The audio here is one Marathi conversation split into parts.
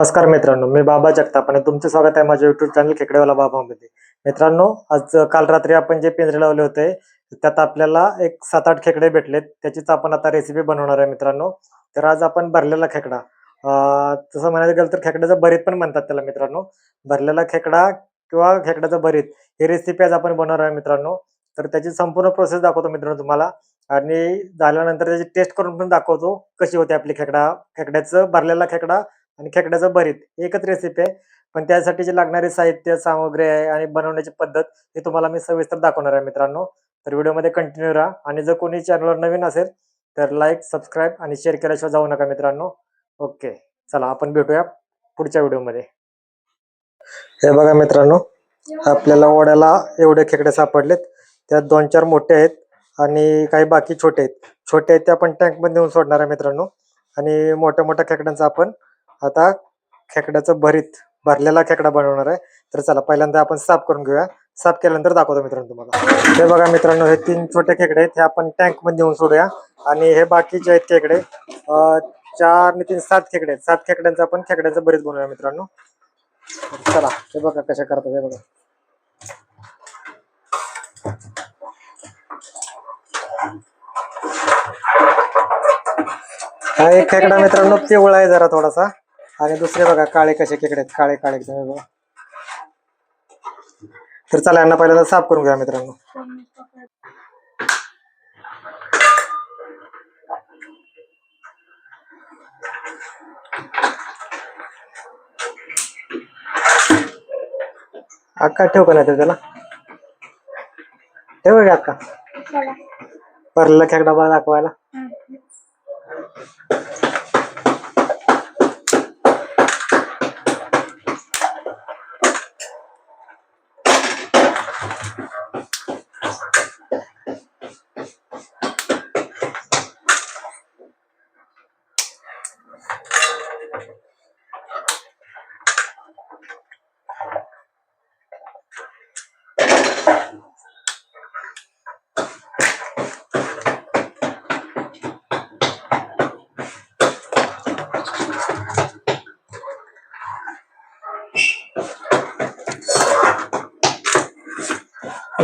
नमस्कार मित्रांनो मी बाबा जगताप आणि तुमचं स्वागत आहे माझ्या युट्यूब चॅनल खेकडेवाला बाबामध्ये. मित्रांनो आज काल रात्री आपण जे पिंजरे लावले होते त्यात आपल्याला एक सात आठ खेकडे भेटलेत. त्याचीच आपण आता रेसिपी बनवणार आहे मित्रांनो. तर आज आपण भरलेला खेकडा तसं म्हणायला गेलं तर खेकड्याचं भरीत पण म्हणतात त्याला मित्रांनो. भरलेला खेकडा किंवा खेकड्याचं भरीत ही रेसिपी आज आपण बनवणार आहे मित्रांनो. तर त्याची संपूर्ण प्रोसेस दाखवतो मित्रांनो तुम्हाला. आणि झाल्यानंतर त्याची टेस्ट करून पण दाखवतो कशी होते आपली खेकडा खेकड्याचं भरलेला खेकडा आणि खेकड्याचं भरीत एकच रेसिपी आहे. पण त्यासाठी जे लागणारे साहित्य सामग्री आहे आणि बनवण्याची पद्धत हे तुम्हाला मी सविस्तर दाखवणार आहे मित्रांनो. तर व्हिडिओमध्ये कंटिन्यू राहा आणि जर कोणी चॅनलवर नवीन असेल तर लाईक सबस्क्राईब आणि शेअर केल्याशिवाय जाऊ नका मित्रांनो. ओके चला आपण भेटूया पुढच्या व्हिडिओमध्ये. हे बघा मित्रांनो आपल्याला ओढ्याला एवढे खेकडे सापडलेत. त्यात दोन चार मोठे आहेत आणि काही बाकी छोटे आहेत. छोटे आहेत ते आपण टँकमध्ये नेऊन सोडणार आहे मित्रांनो. आणि मोठ्या मोठ्या खेकड्यांचा आपण आता खेकड्याचं भरीत भरलेला खेकडा बनवणार आहे. तर चला पहिल्यांदा आपण साफ करून घेऊया. साफ केल्यानंतर दाखवतो मित्रांनो तुम्हाला. हे बघा मित्रांनो हे तीन छोटे खेकडे आहेत. हे आपण टँकमध्ये नेऊन सोडूया. आणि हे बाकीचे आहेत खेकडे चार आणि तीन सात खेकडे आहेत. सात खेकड्यांचं आपण खेकड्याचं भरीत बनवूया मित्रांनो. चला हे बघा कशा करतात हे बघा. हा एक खेकडा मित्रांनो पिवळा आहे जरा थोडासा. आणि दुसरे बघा काळे कसे खेकडे आहेत काळे काळे एकदम हे बघा. तर चला यांना पहिल्यांदा साफ करून घ्या मित्रांनो. अक्का ठेव का नाही तर त्याला? ठेव का अक्का? भरलेला खेकडा बघा दाखवायला.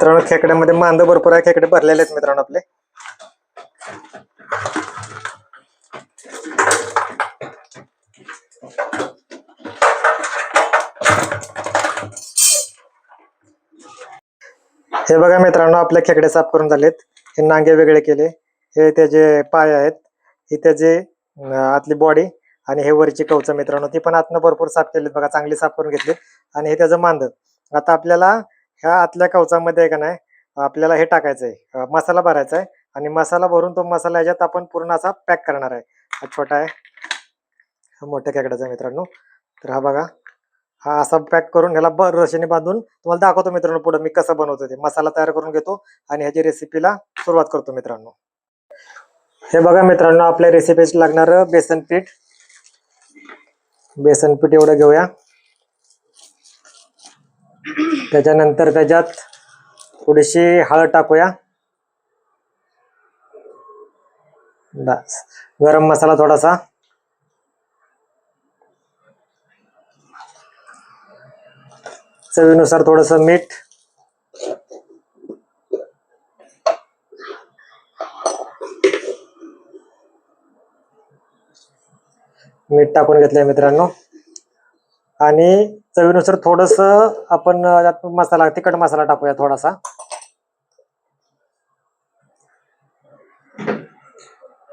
मित्रांनो खेकड्यामध्ये मांद भरपूर आहे. खेकडे भरलेले आहेत मित्रांनो आपले. हे बघा मित्रांनो आपले खेकडे साफ करून झालेत. हे नांगे वेगळे केले. हे त्याचे पाय आहेत. ही त्याचे आतली बॉडी आणि हे वरची कवच मित्रांनो ती पण आतनं भरपूर साफ केलेत बघा. चांगली साफ करून घेतली. आणि हे त्याचं मांद. आता आपल्याला ह्या आतल्या कवचामध्ये आहे का नाही आपल्याला हे टाकायचं आहे मसाला भरायचा आहे आणि मसाला भरून तो मसाला याच्यात आपण पूर्ण असा पॅक करणार आहे. हा छोटा आहे. हा मोठ्या खेकड्याचा आहे मित्रांनो. तर हा बघा. हा असा पॅक करून ह्याला ब रशीने बांधून तुम्हाला दाखवतो मित्रांनो पुढे मी कसं बनवतो ते. मसाला तयार करून घेतो आणि ह्याची रेसिपीला सुरुवात करतो मित्रांनो. हे बघा मित्रांनो आपल्या रेसिपीच लागणारं बेसन पीठ. बेसन पीठ एवढं घेऊया. त्याच्यानंतर त्याच्यात थोडीशी हळद टाकूया. बस. गरम मसाला थोडासा. चवीनुसार थोडस मीठ. मीठ टाकून घेतलंय मित्रांनो. आणि चवीनुसार थोडस आपण मसाला तिखट मसाला टाकूया थोडासा.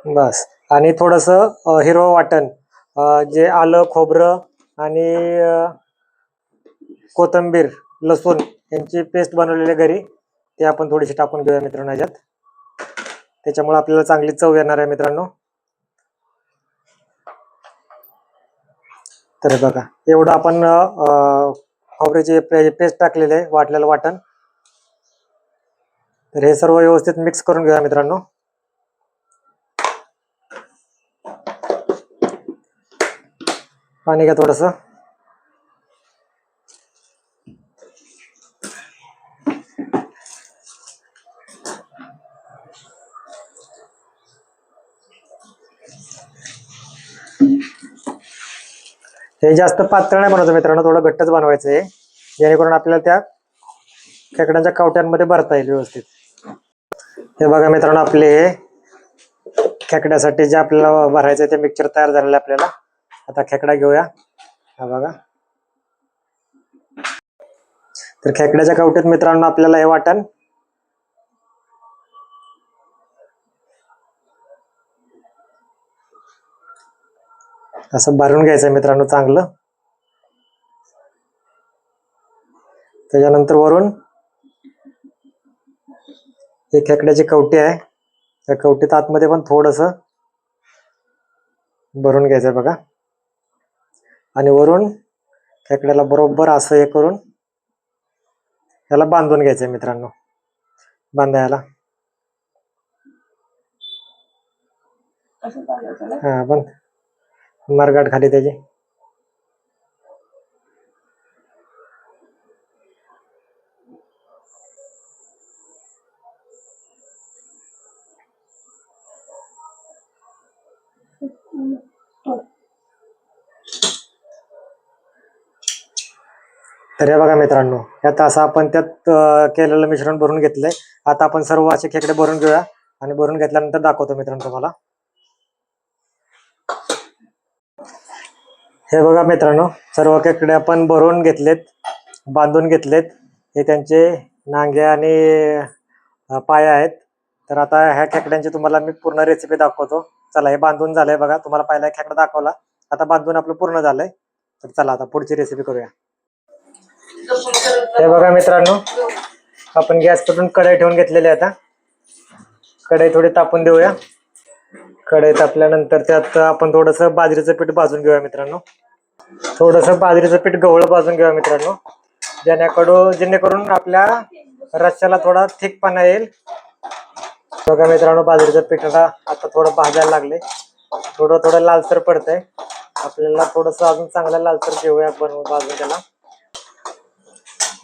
बस. आणि थोडस हिरवं वाटण जे आलं खोबरं आणि कोथंबीर लसूण यांची पेस्ट बनवलेली घरी ते आपण थोडीशी टाकून घेऊया मित्रांनो याच्यात. त्याच्यामुळे आपल्याला चांगली चव येणार आहे मित्रांनो. तर बघा एवढं आपण खोबऱ्याचे पेस्ट टाकलेले आहे वाटलेलं वाटण. तर हे सर्व व्यवस्थित मिक्स करून घेऊया मित्रांनो. पाणी घ्या थोडस. हे जास्त पातळ नाही बनवायचं मित्रांनो थोडं घट्टच बनवायचं आहे जेणेकरून आपल्याला त्या खेकड्यांच्या कवट्यांमध्ये भरता येईल व्यवस्थित. हे बघा मित्रांनो आपले हे खेकड्यासाठी जे आपल्याला भरायचं आहे ते मिक्सर तयार झालेलं आहे आपल्याला. आता खेकडा घेऊया. हा बघा. तर खेकड्याच्या कवटीत मित्रांनो आपल्याला हे वाटण असं भरून घ्यायचं मित्रांनो चांगलं. त्याच्यानंतर वरून ही खेकड्याची कवटी आहे. त्या कवटीत आतमध्ये पण थोडस भरून घ्यायचं बघा. आणि वरून खेकड्याला बरोबर असं हे करून याला बांधून घ्यायचंय मित्रांनो. बांधायला. हा पण मरगाट खाली त्याची. तर हे बघा मित्रांनो यात असं आपण त्यात केलेलं मिश्रण भरून घेतलंय. आता आपण सर्व असे खेकडे भरून घेऊया आणि भरून घेतल्यानंतर दाखवतो मित्रांनो तुम्हाला. हे बघा मित्रांनो सर्व खेकडे आपण भरून घेतलेत बांधून घेतलेत. हे त्यांचे नांगे आणि पाया पाय आहेत. तर आता ह्या खेकड्यांची तुम्हाला मी पूर्ण रेसिपी दाखवतो. चला हे बांधून झालंय बघा. तुम्हाला पहिला खेकडा दाखवला. आता बांधून आपलं पूर्ण झालंय. तर चला आता पुढची रेसिपी करूया. हे बघा मित्रांनो आपण गॅस पेटून कढई ठेवून घेतलेली आहे आता. कढई थोडी तापून देऊया. कढई तापल्यानंतर त्यात आपण थोडस बाजरीचं पीठ भाजून घेऊया मित्रांनो. थोडस बाजरीचं पीठ गवळं भाजून घेऊया मित्रांनो. जेणेकडून जेणेकरून आपल्या रश्श्याला थोडा थिकपणा येईल. बघा मित्रांनो बाजरीचं पिठाला आता थोडं भाजायला लागले थोडं थोडं लालसर पडतंय. आपल्याला थोडस अजून चांगलं लालसर घेऊया बनवून भाजून त्याला.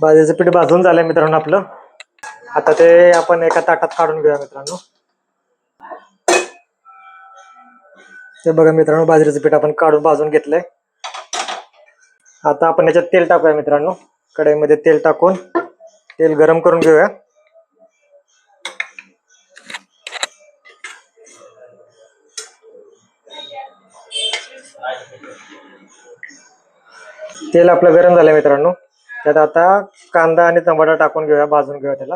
बाजरीचं पीठ भाजून झालंय मित्रांनो आपलं. आता ते आपण एका ताटात काढून घेऊया मित्रांनो. ते बघा मित्रांनो बाजरीचं पीठ आपण काढून भाजून घेतलंय. आता आपण याच्यात तेल टाकूया मित्रांनो. कढईमध्ये तेल टाकून तेल गरम करून घेऊया. तेल आपलं गरम झालंय मित्रांनो. त्यात आता कांदा आणि टमाटा टाकून घेऊया भाजून घेऊया त्याला.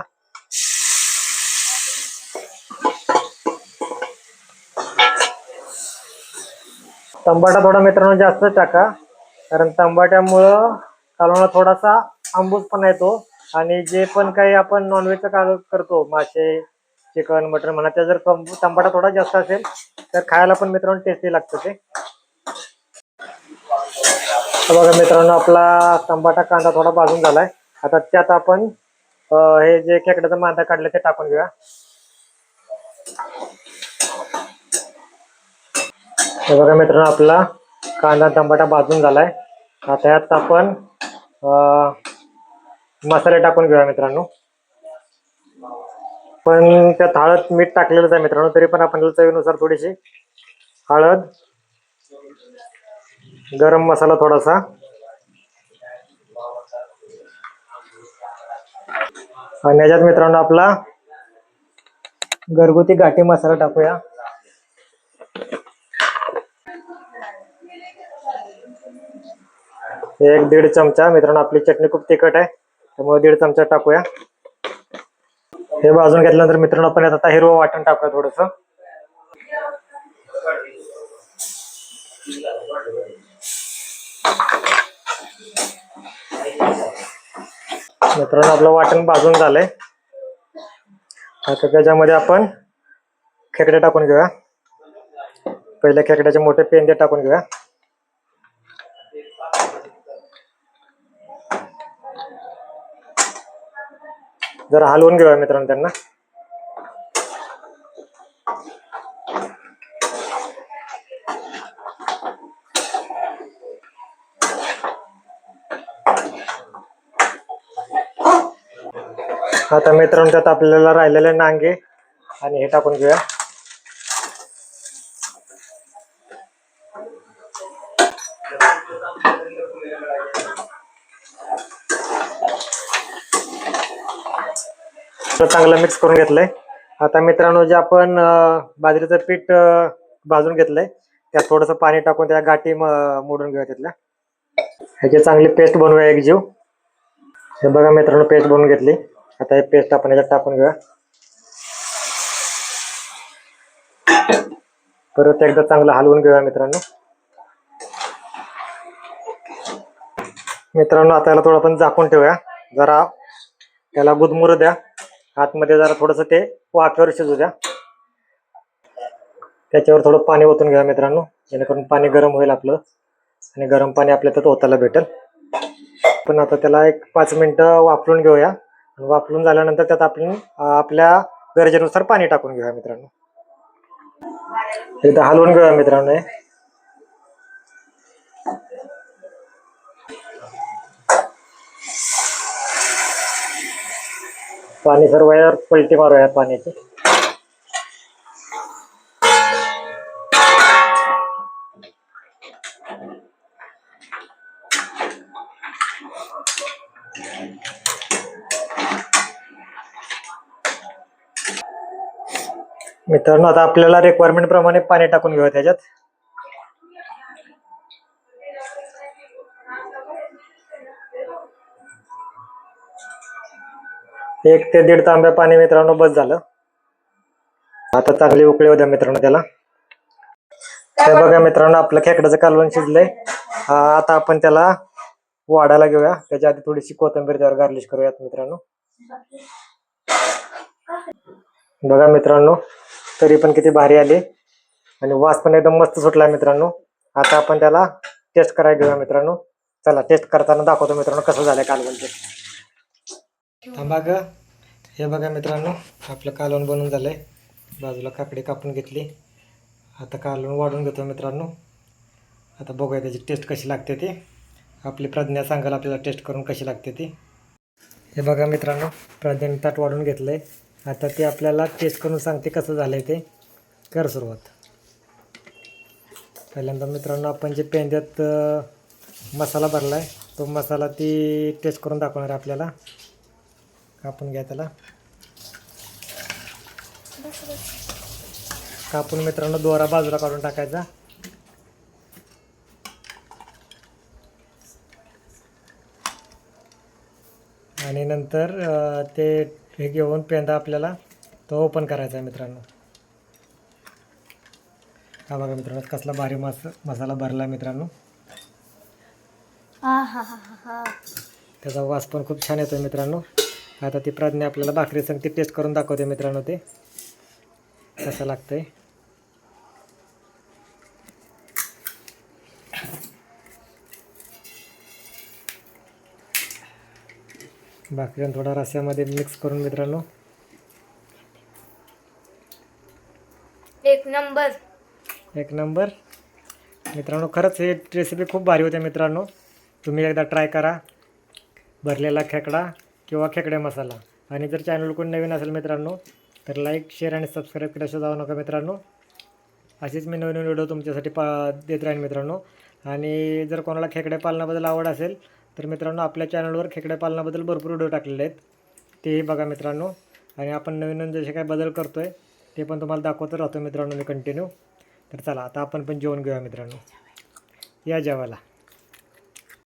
तंबाटा थोडा मित्रांनो जास्त टाका. कारण तंबाट्यामुळं कालवणा थोडासा आंबूसपणा येतो आणि जे पण काही आपण नॉनव्हेजचं काल करतो मासे चिकन मटन म्हणा त्या जर तंबाटा थोडा जास्त असेल तर खायला पण मित्रांनो टेस्टी लागतं ते. बघा मित्रांनो आपला तंबाटा कांदा थोडा भाजून झालाय. आता त्यात आपण हे जे खेकड्याचा मांदा काढले ते टाकून घेऊया. हे बघा मित्रांनो आपला कांदा टमाटा भाजून झालाय. आता यात आपण मसाले टाकून घेऊया मित्रांनो. पण त्यात हळद मीठ टाकलेलंच आहे मित्रांनो तरी पण आपण चवीनुसार थोडीशी हळद गरम मसाला थोडासा. आणि याच्यात मित्रांनो आपला घरगुती घाटी मसाला टाकूया. एक दीड चमचा. मित्रांनो आपली चटणी खूप तिखट आहे. त्यामुळे दीड चमचा टाकूया. हे भाजून घेतल्यानंतर मित्रांनो आपण आता हिरवं वाटण टाकूया थोडस. मित्रांनो आपलं वाटण भाजून झालंय. आता त्याच्यामध्ये आपण खेकडे टाकून घेऊया. पहिल्या खेकड्याचे मोठे पेंदे टाकून घेऊया. जरा हलवून घेऊया मित्रांनो त्यांना. आता मित्रांनो त्यात आपल्याला राहिलेले नांगे आणि हे टाकून घेऊया तर चांगलं मिक्स करून घेतलंय. आता मित्रांनो जे आपण बाजरीचं पीठ भाजून घेतलंय त्यात थोडंसं पाणी टाकून त्या गाठी मोडून घेऊया तिथल्या ह्याची चांगली पेस्ट बनवूया एक जीव. हे बघा मित्रांनो पेस्ट बनवून घेतली. आता हे पेस्ट आपण याच्यात टाकून घेऊया. परत एकदा चांगलं हलवून घेऊया मित्रांनो. मित्रांनो आता याला थोडं आपण झाकून ठेवूया. जरा त्याला गुदमुरू द्या. आतमध्ये जरा थोडंसं ते वाफेवर शिजू द्या. त्याच्यावर थोडं पाणी ओतून घ्या मित्रांनो. जेणेकरून पाणी गरम होईल आपलं. आणि गरम पाणी आपल्या त्यात ओतायला भेटेल. पण आता त्याला एक पाच मिनटं वापरून घेऊया. आणि झाल्यानंतर त्यात आपण आपल्या गरजेनुसार पाणी टाकून घेऊया मित्रांनो. एकदा हलवून घेऊया मित्रांनो पाणी सर्व यावर पलटी मारूया पाण्याची. मित्रांनो आता आपल्याला रिक्वायरमेंट प्रमाणे पाणी टाकून घेऊ त्याच्यात. एक ते दीड तांब्या पाणी मित्रांनो बस झालं. आता चांगली उकळी होत्या मित्रांनो त्याला. हे बघा मित्रांनो आपलं खेकड्याचं कालवण शिजलंय. आता आपण त्याला वाढायला घेऊया. त्याच्या आधी थोडीशी कोथिंबीर त्यावर गार्लिश करूयात मित्रांनो. बघा मित्रांनो तरी पण किती भारी आली. आणि वास पण एकदम मस्त सुटला मित्रांनो. आता आपण त्याला टेस्ट करायला घेऊया मित्रांनो. चला टेस्ट करताना दाखवतो मित्रांनो कसं झालंय कालवण ते थांबा ग. हे बघा मित्रांनो आपलं कालवण बनवून आहे बाजूला काकडी कापून घेतली. आता कालवण वाढून घेतो मित्रांनो. आता बघूया त्याची टेस्ट कशी लागते ती. आपली प्रज्ञा सांगाल आपल्याला टेस्ट करून कशी लागते ती. हे बघा मित्रांनो प्रज्ञाने ताट वाढून घेतलं आहे आता ते आपल्याला टेस्ट करून सांगते कसं झालं आहे ते. कर सुरुवात. पहिल्यांदा मित्रांनो आपण जे पेंद्यात मसाला भरला आहे तो मसाला ती टेस्ट करून दाखवणार आहे आपल्याला. कापून घ्या त्याला. कापून मित्रांनो दोरा बाजूला काढून टाकायचा. आणि नंतर ते हे घेऊन पेंदा आपल्याला तो ओपन करायचा आहे मित्रांनो. हा बघा मित्रांनो कसला भारी मस मसाला भरला आहे मित्रांनो. हा हा हा हा हा त्याचा वास पण खूप छान येतो मित्रांनो. आता ती प्रज्ञा आपल्याला भाकरी संगती टेस्ट करून दाखवते मित्रांनो ते. कसं लागतंय. भाकरी थोडा रस्स्यामध्ये मिक्स करून मित्रांनो. एक नंबर. एक नंबर. मित्रांनो खरंच हे रेसिपी खूप भारी होते मित्रांनो. तुम्ही एकदा ट्राय करा. भरलेला खेकडा. किंवा खेकडे मसाला. आणि जर चॅनल कोण नवीन असेल मित्रांनो तर लाईक शेअर आणि सबस्क्राईब करायचं जाऊ नका मित्रांनो. असेच मी नवीन नवीन व्हिडिओ तुमच्यासाठी पा देत राहीन मित्रांनो. आणि जर कोणाला खेकड्या पालनाबद्दल आवड असेल तर मित्रांनो आपल्या चॅनलवर खेकड्या पालनाबद्दल भरपूर व्हिडिओ टाकलेले आहेत. तेही बघा मित्रांनो. आणि आपण नवीन नवीन जसे काय बदल करतो आहे ते पण तुम्हाला दाखवत राहतो मित्रांनो मी कंटिन्यू तर चला आता आपण पण जेवण घेऊया मित्रांनो. या जेवायला.